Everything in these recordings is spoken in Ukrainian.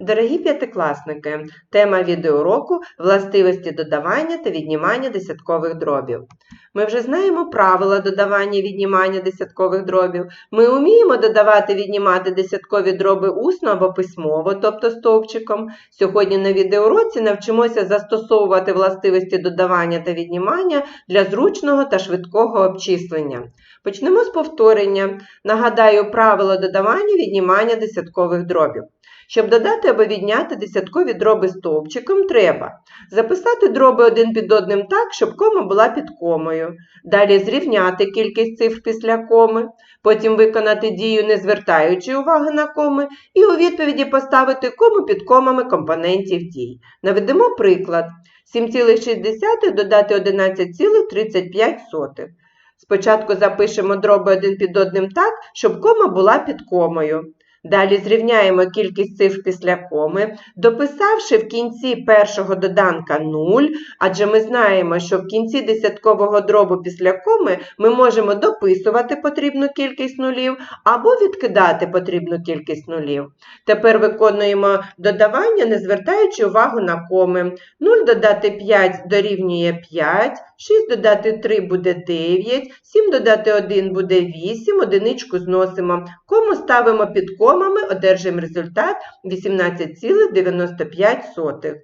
Дорогі п'ятикласники, тема відеоуроку – властивості додавання та віднімання десяткових дробів. Ми вже знаємо правила додавання і віднімання десяткових дробів. Ми вміємо додавати віднімати десяткові дроби усно або письмово, тобто стовпчиком. Сьогодні на відеоуроці навчимося застосовувати властивості додавання та віднімання для зручного та швидкого обчислення. Почнемо з повторення. Нагадаю правила додавання і віднімання десяткових дробів. Щоб додати або відняти десяткові дроби стовпчиком, треба записати дроби один під одним так, щоб кома була під комою. Далі зрівняти кількість цифр після коми, потім виконати дію, не звертаючи уваги на коми, і у відповіді поставити кому під комами компонентів дій. Наведемо приклад. 7,6 додати 11,35. Спочатку запишемо дроби один під одним так, щоб кома була під комою. Далі зрівняємо кількість цифр після коми, дописавши в кінці першого доданка 0, адже ми знаємо, що в кінці десяткового дробу після коми ми можемо дописувати потрібну кількість нулів або відкидати потрібну кількість нулів. Тепер виконуємо додавання, не звертаючи увагу на коми. 0 додати 5 дорівнює 5, 6 додати 3 буде 9, 7 додати 1 буде 8, одиничку зносимо. Кому ставимо під комами, одержимо результат 18,95.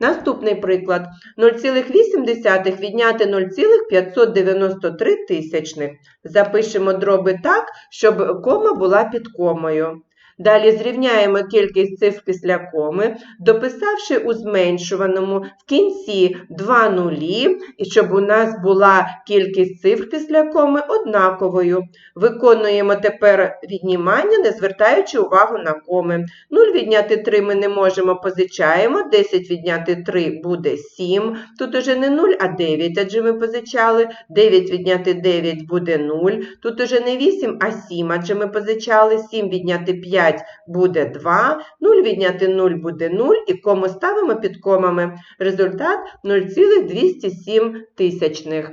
Наступний приклад. 0,8 відняти 0,593 тисячних. Запишемо дроби так, щоб кома була під комою. Далі зрівняємо кількість цифр після коми, дописавши у зменшуваному в кінці два нулі, і щоб у нас була кількість цифр після коми однаковою. Виконуємо тепер віднімання, не звертаючи увагу на коми. 0 відняти 3 ми не можемо, позичаємо, 10 відняти 3 буде 7. Тут уже не 0, а 9, адже ми позичали. 9 відняти 9 буде 0. Тут уже не 8, а 7, адже ми позичали. 7 відняти 5 буде 2, 0 відняти 0 буде 0, і кому ставимо під комами. Результат 0,207 тисячних.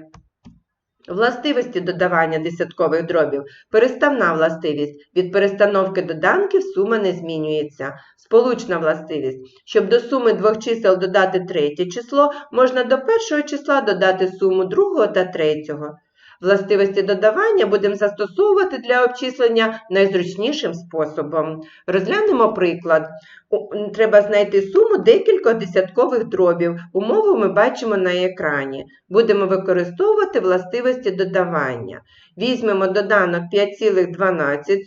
Властивості додавання десяткових дробів. Переставна властивість. Від перестановки доданків сума не змінюється. Сполучна властивість. Щоб до суми двох чисел додати третє число, можна до першого числа додати суму другого та третього. Властивості додавання будемо застосовувати для обчислення найзручнішим способом. Розглянемо приклад. Треба знайти суму декількох десяткових дробів. Умову ми бачимо на екрані. Будемо використовувати властивості додавання. Візьмемо доданок 5,12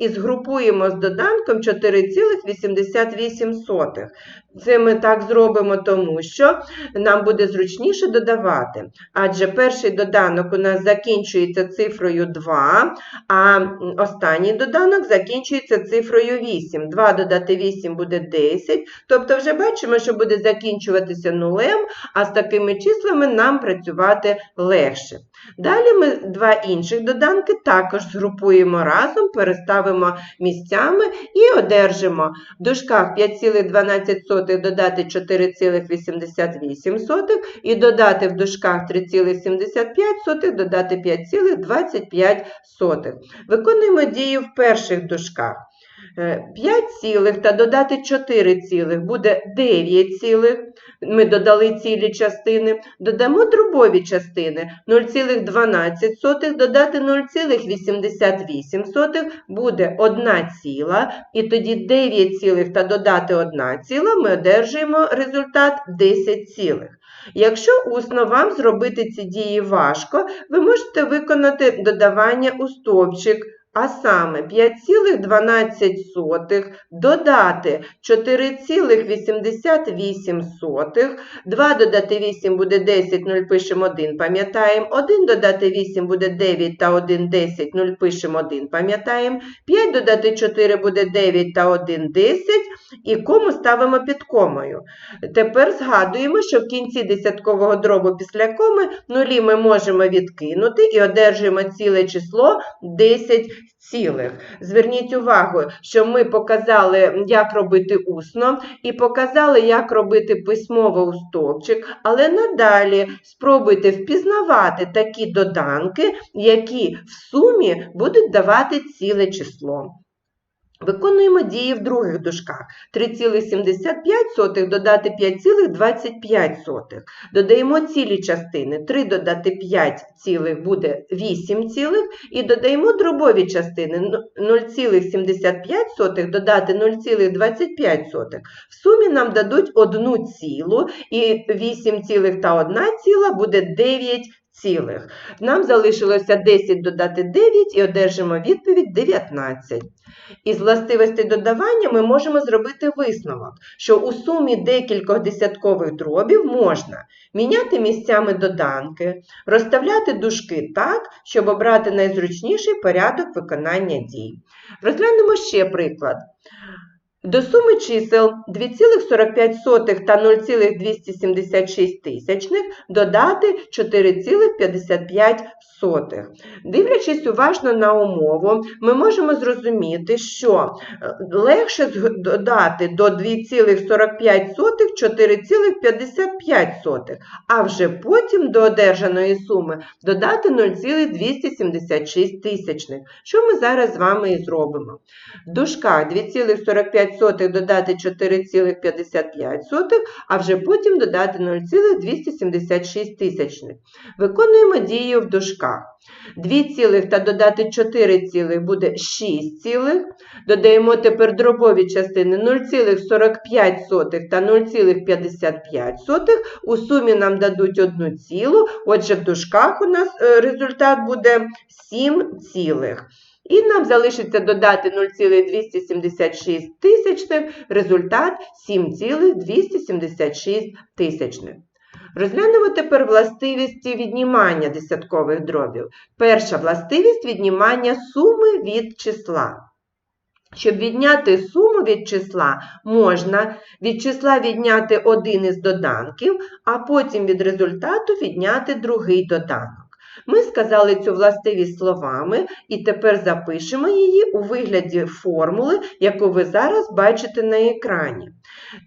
і згрупуємо з доданком 4,88. Це ми так зробимо, тому що нам буде зручніше додавати. Адже перший доданок у нас закінчується цифрою 2, а останній доданок закінчується цифрою 8. 2 додати 8 буде 10. Тобто вже бачимо, що буде закінчуватися нулем, а з такими числами нам працювати легше. Далі ми два інших доданки також згрупуємо разом, переставимо місцями і одержимо в дужках 5,12 додати 4,88 і додати в дужках 3,75 додати 5,25. Виконуємо дію в перших дужках. 5 цілих та додати 4 цілих буде 9 цілих. Ми додали цілі частини. Додамо дробові частини 0,12 додати 0,88 буде 1 ціла. І тоді 9 цілих та додати 1 ціла ми одержуємо результат 10 цілих. Якщо усно вам зробити ці дії важко, ви можете виконати додавання у стовпчик. А саме 5,12 додати 4,88, 2 додати 8 буде 10, 0 пишемо 1, пам'ятаємо, 1 додати 8 буде 9 та 1 10, 0 пишемо 1, пам'ятаємо, 5 додати 4 буде 9 та 1 10, і кому ставимо під комою. Тепер згадуємо, що в кінці десяткового дробу після коми нулі ми можемо відкинути і одержуємо ціле число 10 цілих. Зверніть увагу, що ми показали, як робити усно, і показали, як робити письмово у стовпчик, але надалі спробуйте впізнавати такі доданки, які в сумі будуть давати ціле число. Виконуємо дії в других дужках. 3,75 додати 5,25. Додаємо цілі частини. 3 додати 5 цілих буде 8 цілих. І додаємо дробові частини. Ну, 0,75 додати 0,25. В сумі нам дадуть 1 цілу, і 8 цілих та 1 ціла буде 9 цілих. Нам залишилося 10 додати 9 і одержимо відповідь 19. Із властивостей додавання ми можемо зробити висновок, що у сумі декількох десяткових дробів можна міняти місцями доданки, розставляти дужки так, щоб обрати найзручніший порядок виконання дій. Розглянемо ще приклад. До суми чисел 2,45 та 0,276 тисячних додати 4,55. Дивлячись уважно на умову, ми можемо зрозуміти, що е, легше додати до 2,45 4,55, а вже потім до одержаної суми додати 0,276 тисячних, що ми зараз з вами і зробимо. В дужках 2,45 додати 4,55, а вже потім додати 0,276 тисячних. Виконуємо дію в дужках. 2 цілих та додати 4 цілих буде 6 цілих. Додаємо тепер дробові частини 0,45 та 0,55. У сумі нам дадуть 1 цілу, отже в дужках у нас е, результат буде 7 цілих. І нам залишиться додати 0,276 тисячних, результат 7,276 тисячних. Розглянемо тепер властивості віднімання десяткових дробів. Перша властивість віднімання суми від числа. Щоб відняти суму від числа, можна від числа відняти один із доданків, а потім від результату відняти другий доданок. Ми сказали цю властивість словами і тепер запишемо її у вигляді формули, яку ви зараз бачите на екрані.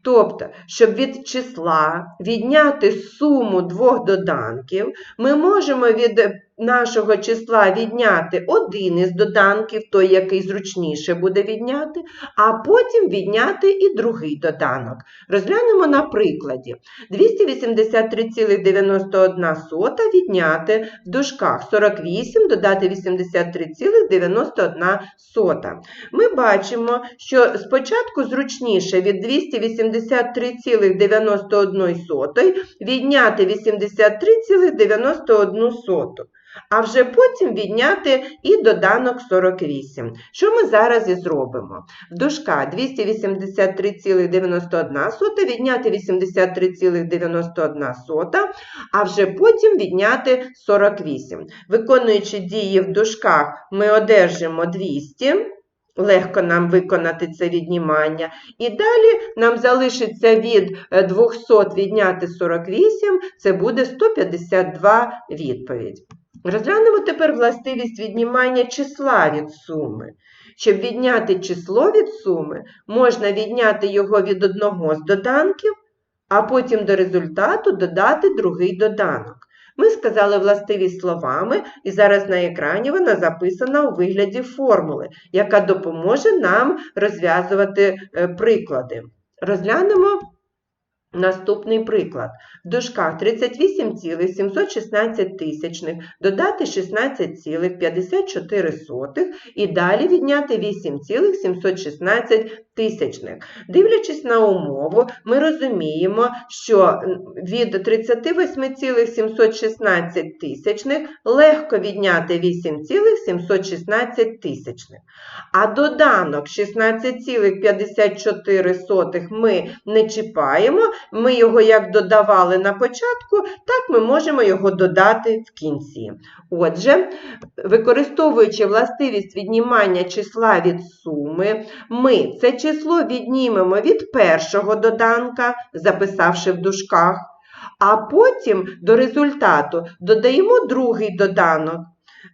Тобто, щоб від числа відняти суму двох доданків, ми можемо від нашого числа відняти один із доданків, той, який зручніше буде відняти, а потім відняти і другий доданок. Розглянемо на прикладі. 283,91 відняти в дужках 48 додати 83,91. Ми бачимо, що спочатку зручніше від 283,91 відняти 83,91 а вже потім відняти і доданок 48. Що ми зараз і зробимо? В дужка 283,91 відняти 83,91, а вже потім відняти 48. Виконуючи дії в дужках, ми одержимо 200. Легко нам виконати це віднімання. І далі нам залишиться від е, 200 відняти 48, це буде 152 відповідь. Розглянемо тепер властивість віднімання числа від суми. Щоб відняти число від суми, можна відняти його від одного з доданків, а потім до результату додати другий доданок. Ми сказали властивість словами, і зараз на екрані вона записана у вигляді формули, яка допоможе нам розв'язувати е, приклади. Розглянемо Наступний приклад. В дужках 38,716 тисячних додати 16,54 і далі відняти 8,716 тисячних. Дивлячись на умову, ми розуміємо, що від 38,716 тисячних легко відняти 8,716 тисячних. А доданок 16,54 ми не чіпаємо, ми його як додавали на початку, так ми можемо його додати в кінці. Отже, використовуючи властивість віднімання числа від суми, ми це число віднімемо від першого доданка, записавши в дужках, а потім до результату додаємо другий доданок.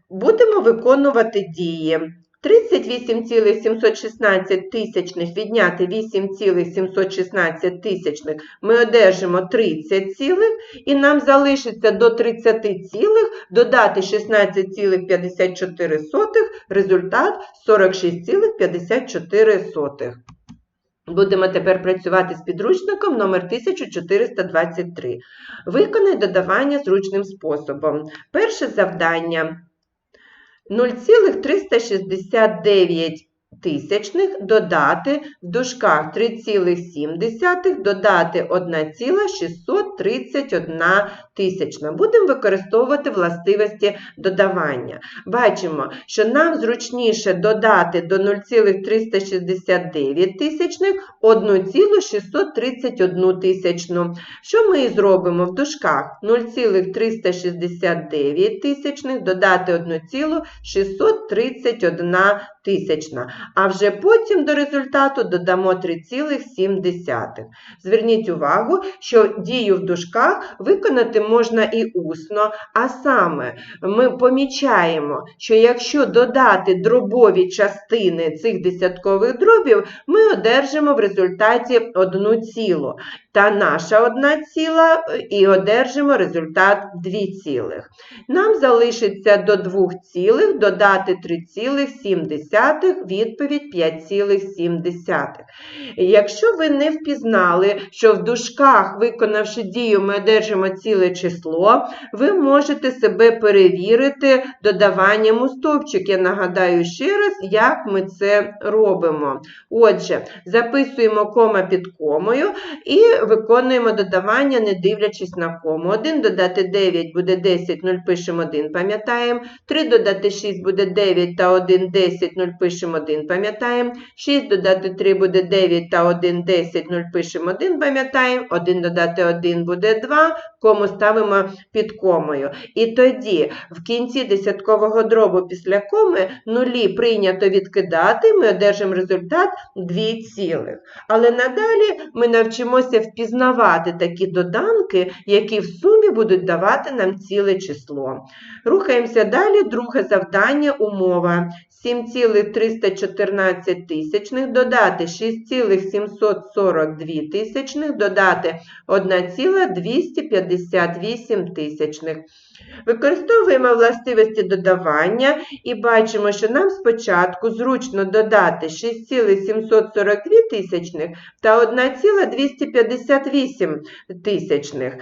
Будемо виконувати дії. 38,716 тисячних відняти 8,716 тисячних ми одержимо 30 цілих, і нам залишиться до 30 цілих додати 16,54, результат 46,54. Будемо тепер працювати з підручником номер 1423. Виконай додавання зручним способом. Перше завдання 0,369 тисячних додати в дужках 3,7 додати 1,631 тисячна. Будемо використовувати властивості додавання. Бачимо, що нам зручніше додати до 0,369 тисячних 1,631 тисячну. Що ми зробимо в дужках? 0,369 тисячних додати 1,631 тисячна. А вже потім до результату додамо 3,7. Зверніть увагу, що дію в дужках виконати можна і усно, а саме ми помічаємо, що якщо додати дробові частини цих десяткових дробів, ми одержимо в результаті одну цілу. Та наша одна ціла і одержимо результат 2 цілих. Нам залишиться до 2 цілих додати 3,7, відповідь 5,7. Якщо ви не впізнали, що в дужках, виконавши дію, ми одержимо ціле число, ви можете себе перевірити додаванням у стовпчик. Я нагадаю ще раз, як ми це робимо. Отже, записуємо кома під комою і виконуємо додавання, не дивлячись на кому. 1 додати 9 буде 10, 0 пишемо 1, пам'ятаємо. 3 додати 6 буде 9 та 1, 10, 0 пишемо 1, пам'ятаємо. 6 додати 3 буде 9 та 1, 10, 0 пишемо 1, пам'ятаємо. 1 додати 1 буде 2, кому ставимо під комою. І тоді в кінці десяткового дробу після коми нулі прийнято відкидати, ми одержимо результат 2 цілих. Але надалі ми навчимося впізнавати такі доданки, які в сумі будуть давати нам ціле число. Рухаємося далі. Друге завдання умова. 7,314 тисячних додати 6,742 тисячних додати 1,258 тисячних. Використовуємо властивості додавання і бачимо, що нам спочатку зручно додати 6,742 тисячних та 1,258 тисячних.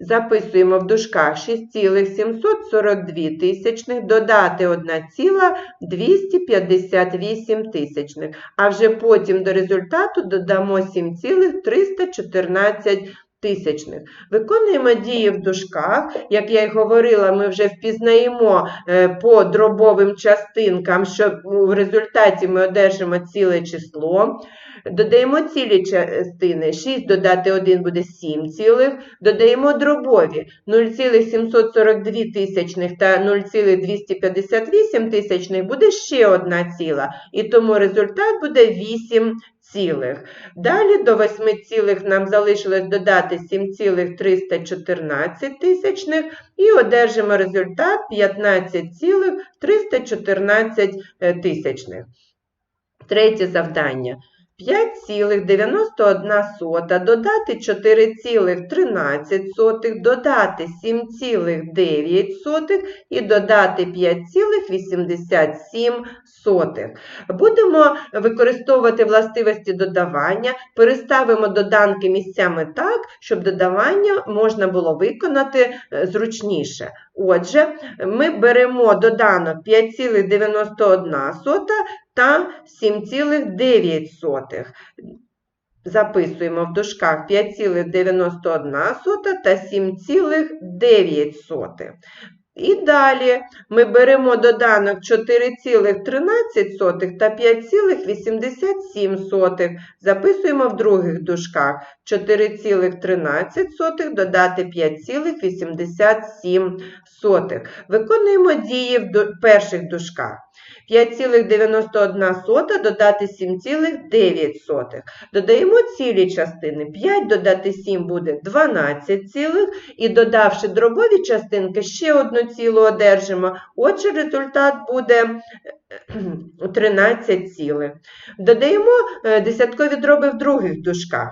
Записуємо в дужках 6,742 тисячних, додати 1,258 тисячних, а вже потім до результату додамо 7,314 тисячних. Виконуємо дії в дужках. Як я й говорила, ми вже впізнаємо е, по дробовим частинкам, що в результаті ми одержимо ціле число. Додаємо цілі частини. 6 додати 1 буде 7 цілих. Додаємо дробові 0,742 тисячних та 0,258 тисячних буде ще одна ціла. І тому результат буде 8 цілих. Далі до 8 цілих нам залишилось додати 7,314 тисячних і одержимо результат 15,314 тисячних. Третє завдання. 5,91 додати 4,13, додати 7,9 і додати 5,87. Будемо використовувати властивості додавання, переставимо доданки місцями так, щоб додавання можна було виконати е, зручніше. Отже, ми беремо доданок 5,91 та 7,9. Записуємо в дужках 5,91 та 7,9. І далі ми беремо доданок 4,13 та 5,87. Записуємо в других дужках 4,13 додати 5,87. Виконуємо дії в перших дужках. 5,91 додати 7,9. Додаємо цілі частини. 5 додати 7 буде 12 цілих, і додавши дробові частинки, ще одну цілу одержимо. Отже, результат буде 13 цілих. Додаємо е, десяткові дроби в других дужках.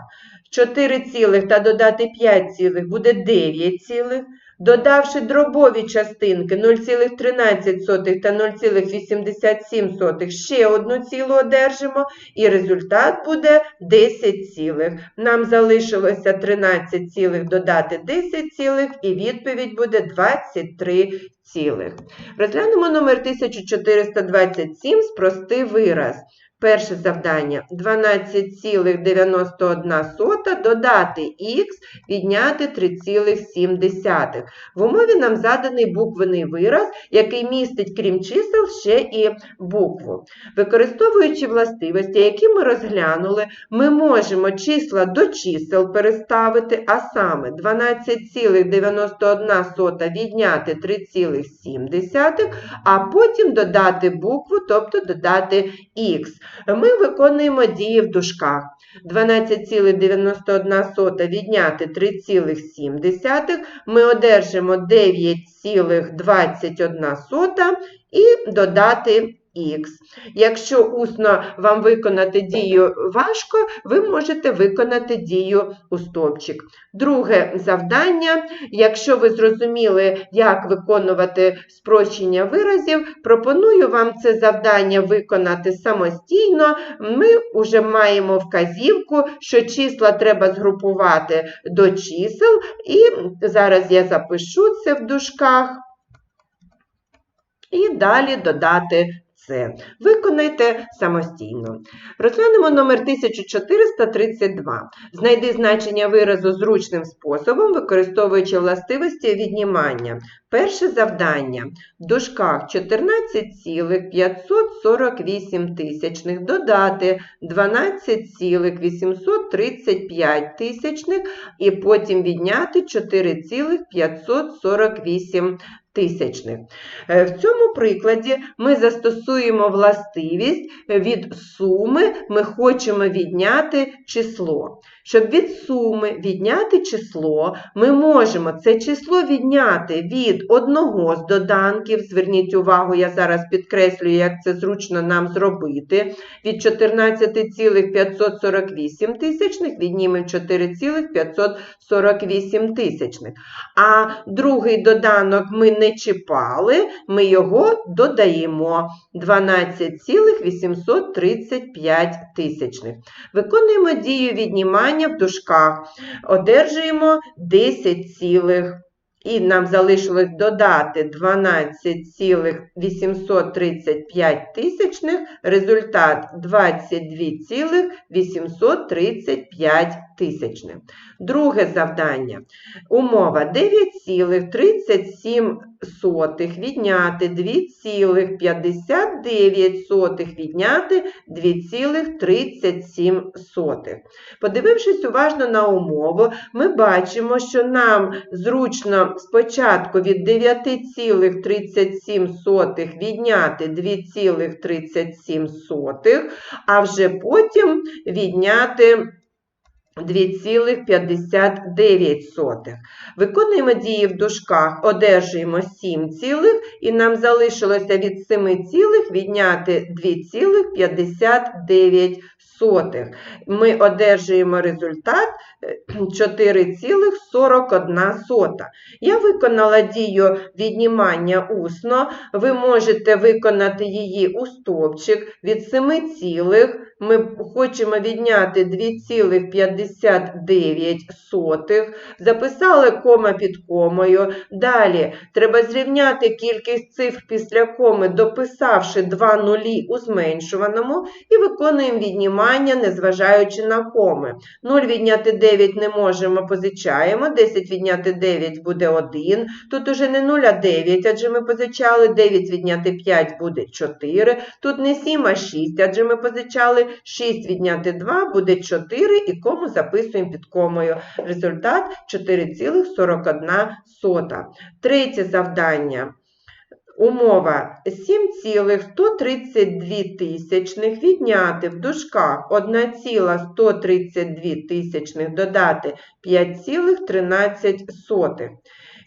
4 цілих та додати 5 цілих буде 9 цілих. Додавши дробові частинки 0,13 та 0,87, ще одну цілу одержимо, і результат буде 10 цілих. Нам залишилося 13 цілих додати 10 цілих, і відповідь буде 23 цілих. Розглянемо номер 1427, спрости вираз. Перше завдання 12,91 додати х, відняти 3,7. В умові нам заданий буквений вираз, який містить, крім чисел, ще і букву. Використовуючи властивості, які ми розглянули, ми можемо числа до чисел переставити, а саме 12,91 відняти 3,7, а потім додати букву, тобто додати х ми виконуємо дії в дужках. 12,91 відняти 3,7, ми одержимо 9,21 і додати х. Якщо усно вам виконати дію важко, ви можете виконати дію у стовпчик. Друге завдання, якщо ви зрозуміли, як виконувати спрощення виразів, пропоную вам це завдання виконати самостійно. Ми вже маємо вказівку, що числа треба згрупувати до чисел, і зараз я запишу це в дужках. І далі додати це. Виконайте самостійно. Розглянемо номер 1432. Знайди значення виразу зручним способом, використовуючи властивості віднімання. Перше завдання. В дужках 14,548 тисячних додати 12,835 тисячних і потім відняти 4,548 тисячних. Е, В цьому прикладі ми застосуємо властивість від суми ми хочемо відняти число. Щоб від суми відняти число, ми можемо це число відняти від одного з доданків. Зверніть увагу, я зараз підкреслюю, як це зручно нам зробити. Від 14,548 тисячних віднімемо 4,548 тисячних. А другий доданок ми не чіпали, ми його додаємо 12,835 тисячних. Виконуємо дію віднімання в дужках, одержуємо 10 цілих. І нам залишилось додати 12,835 тисячних, результат 22,835 тисячних. Друге завдання. Умова 9,37 відняти 2,59 відняти 2,37. Подивившись уважно на умову, ми бачимо, що нам зручно спочатку від 9,37 відняти 2,37, а вже потім відняти 2,59. Виконуємо дії в дужках, одержуємо 7 цілих, і нам залишилося від 7 цілих відняти 2,59. Ми одержуємо результат 4,41. Я виконала дію віднімання усно, ви можете виконати її у стовпчик від 7 цілих. Ми хочемо відняти 2,59. Записали кома під комою. Далі треба зрівняти кількість цифр після коми, дописавши два нулі у зменшуваному, і виконуємо віднімання, незважаючи на коми. 0 відняти 9 не можемо, позичаємо. 10 відняти 9 буде 1. Тут уже не 0, а 9, адже ми позичали. 9 відняти 5 буде 4. Тут не 7, а 6, адже ми позичали. 6 відняти 2 буде 4 і кому записуємо під комою. Результат 4,41. Третє завдання. Умова 7,132 тисячних відняти в дужках 1,132 тисячних додати 5,13.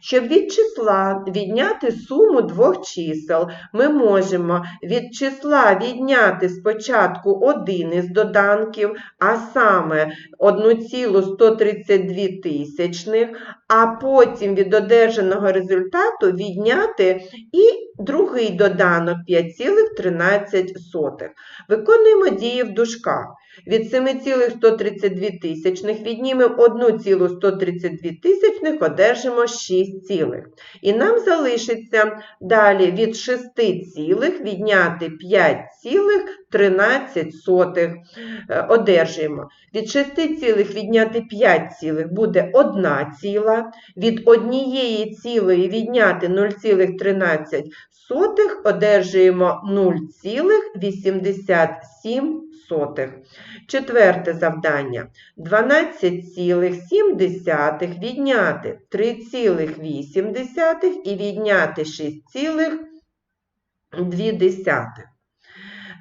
Щоб від числа відняти суму двох чисел, ми можемо від числа відняти спочатку один із доданків, а саме 1,132 тисячних, а потім від одержаного результату відняти і другий доданок 5,13. Виконуємо дії в дужках. Від 7,132 тисячних віднімемо 1,132 тисячних, одержимо 6 цілих. І нам залишиться далі від 6 цілих відняти 5,13 е, одержуємо. Від 6 цілих відняти 5 цілих буде 1 ціла, від однієї цілої відняти 0,13 одержуємо 0,87. Четверте завдання. 12,7 відняти 3,8 і відняти 6,2.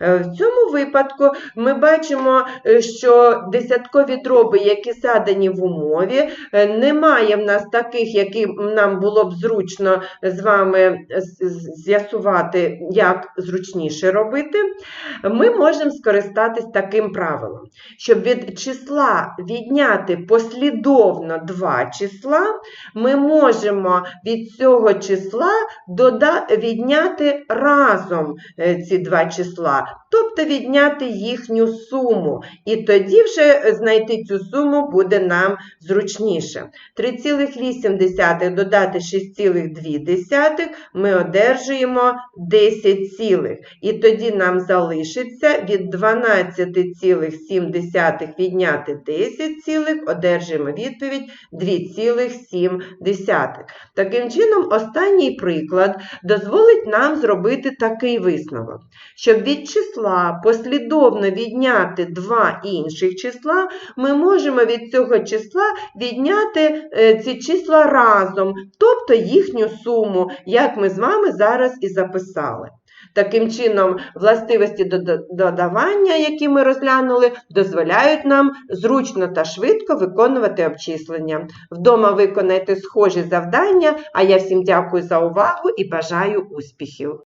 Е, В цьому випадку ми бачимо, е, що десяткові дроби, які задані в умові, е, немає в нас таких, які нам було б зручно з вами з'ясувати, як зручніше робити. Ми можемо скористатись таким правилом, щоб від числа відняти послідовно два числа, ми можемо від цього числа дода- відняти разом ці два числа тобто відняти їхню суму. І тоді вже знайти цю суму буде нам зручніше. 3,8 додати 6,2 ми одержуємо 10 цілих. І тоді нам залишиться від 12,7 відняти 10 цілих, одержуємо відповідь 2,7. Таким чином, останній приклад дозволить нам зробити такий висновок, щоб від числа послідовно відняти два інших числа, ми можемо від цього числа відняти е, ці числа разом, тобто їхню суму, як ми з вами зараз і записали. Таким чином, властивості додавання, які ми розглянули, дозволяють нам зручно та швидко виконувати обчислення. Вдома виконайте схожі завдання, а я всім дякую за увагу і бажаю успіхів!